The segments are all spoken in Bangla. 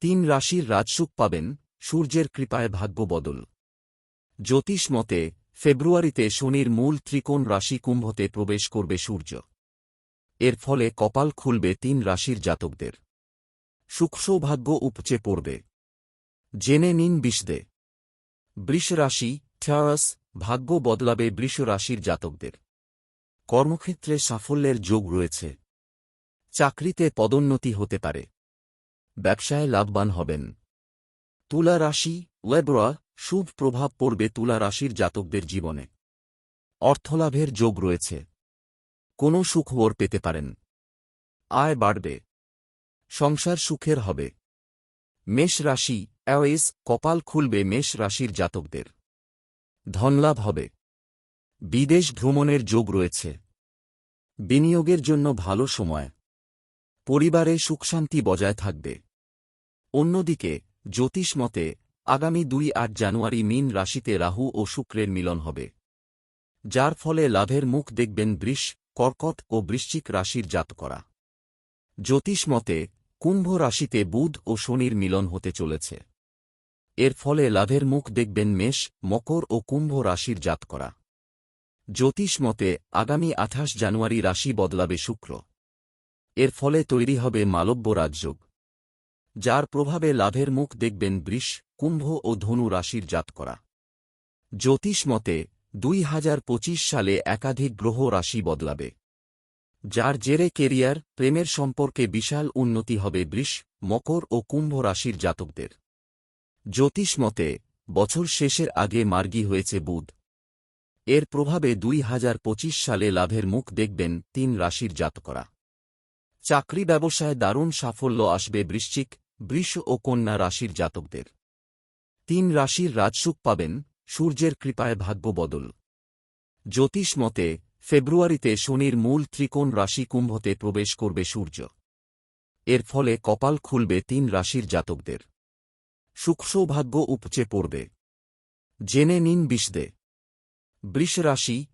তিন রাশির রাজসুখ পাবেন, সূর্যের কৃপায় ভাগ্য বদল। জ্যোতিষ মতে, ফেব্রুয়ারিতে শনির মূল ত্রিকোণ রাশি কুম্ভতে প্রবেশ করবে সূর্য। এর ফলে কপাল খুলবে তিন রাশির জাতকদের। সুখ সৌভাগ্য উপচে পড়বে। জেনে নিন বিষদে। বৃষ রাশি ভাগ্য বদলাবে বৃষ রাশির জাতকদের। কর্মক্ষেত্রে সাফল্যের যোগ রয়েছে। চাকরিতে পদোন্নতি হতে পারে। ব্যবসায় লাভবান হবেন। তুলা রাশি ওয়েবরা শুভ প্রভাব পড়বে তুলা রাশির জাতকদের জীবনে। অর্থলাভের যোগ রয়েছে। কোনো সুখবর পেতে পারেন। আয় বাড়বে। সংসার সুখের হবে। মেষ রাশি, অ্যাওয়েস, কপাল খুলবে মেষ রাশির জাতকদের। ধনলাভ হবে। বিদেশ ভ্রমণের যোগ রয়েছে। বিনিয়োগের জন্য ভালো সময়। পরিবারে সুখশান্তি বজায় থাকবে। অন্যদিকে, জ্যোতিষ মতে, আগামী দুই আট জানুয়ারি মিন রাশিতে রাহু ও শুক্রের মিলন হবে। যার ফলে লাভের মুখ দেখবেন বৃষ, কর্কট ও বৃশ্চিক রাশির জাতকরা। জ্যোতিষ মতে, কুম্ভ রাশিতে বুধ ও শনির মিলন হতে চলেছে। এর ফলে লাভের মুখ দেখবেন মেষ, মকর ও কুম্ভ রাশির জাতকরা। জ্যোতিষ মতে, আগামী আঠাশ জানুয়ারি রাশি বদলাবে শুক্র। এর ফলে তৈরি হবে মালব্য রাজযোগ। যার প্রভাবে লাভের মুখ দেখবেন বৃষ, কুম্ভ ও ধনু রাশির জাতকরা। জ্যোতিষ মতে, দুই হাজার পঁচিশ সালে একাধিক গ্রহ রাশি বদলাবে। যার জেরে কেরিয়ার, প্রেমের সম্পর্কে বিশাল উন্নতি হবে বৃষ, মকর ও কুম্ভ রাশির জাতকদের। জ্যোতিষ মতে, বছর শেষের আগে মার্গী হয়েছে বুধ। এর প্রভাবে দুই হাজার পঁচিশ সালে লাভের মুখ দেখবেন তিন রাশির জাতকরা। চাকরি ব্যবসায় দারুণ সাফল্য আসবে বৃশ্চিক বৃষ ও কন্যা রাশির জাতকদের। তিন রাশির রাজসুখ পাবেন, সূর্যের কৃপায় ভাগ্য বদল। জ্যোতিষ মতে, ফেব্রুয়ারিতে শনির মূল ত্রিকোণ রাশি কুম্ভতে প্রবেশ করবে সূর্য। এর ফলে কপাল খুলবে তিন রাশির জাতকদের। সৌভাগ্য উপচে পড়বে। জেনে নিন বিষদে। বৃষ রাশি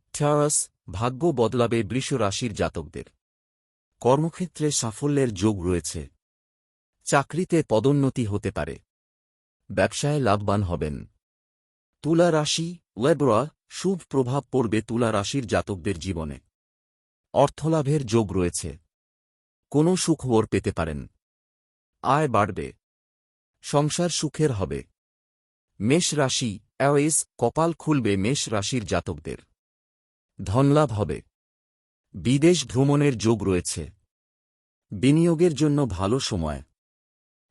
ভাগ্য বদলাবে বৃষ রাশির জাতকদের। কর্মক্ষেত্রে সাফল্যের যোগ রয়েছে। চাকরিতে পদোন্নতি হতে পারে। ব্যবসায় লাভবান হবেন। তুলা রাশি ওয়েবরা শুভ প্রভাব পড়বে তুলা রাশির জাতকদের জীবনে। অর্থলাভের যোগ রয়েছে। কোনো সুখবর পেতে পারেন। আয় বাড়বে। সংসার সুখের হবে। মেষ রাশি, অ্যাওয়েস, কপাল খুলবে মেষ রাশির জাতকদের। ধনলাভ হবে। বিদেশ ভ্রমণের যোগ রয়েছে। বিনিয়োগের জন্য ভালো সময়।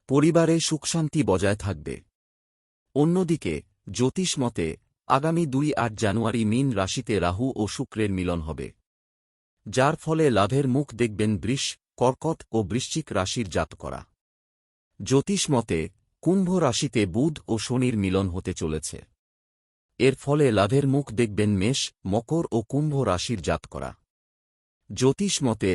পরিবারে সুখশান্তি বজায় থাকবে। অন্যদিকে, জ্যোতিষ মতে, আগামী দুই আট জানুয়ারি মিন রাশিতে রাহু ও শুক্রের মিলন হবে। যার ফলে লাভের মুখ দেখবেন বৃষ, কর্কট ও বৃশ্চিক রাশির জাতকরা। জ্যোতিষ মতে, কুম্ভ রাশিতে বুধ ও শনির মিলন হতে চলেছে। এর ফলে লাভের মুখ দেখবেন মেষ, মকর ও কুম্ভ রাশির জাতকরা। জ্যোতিষ মতে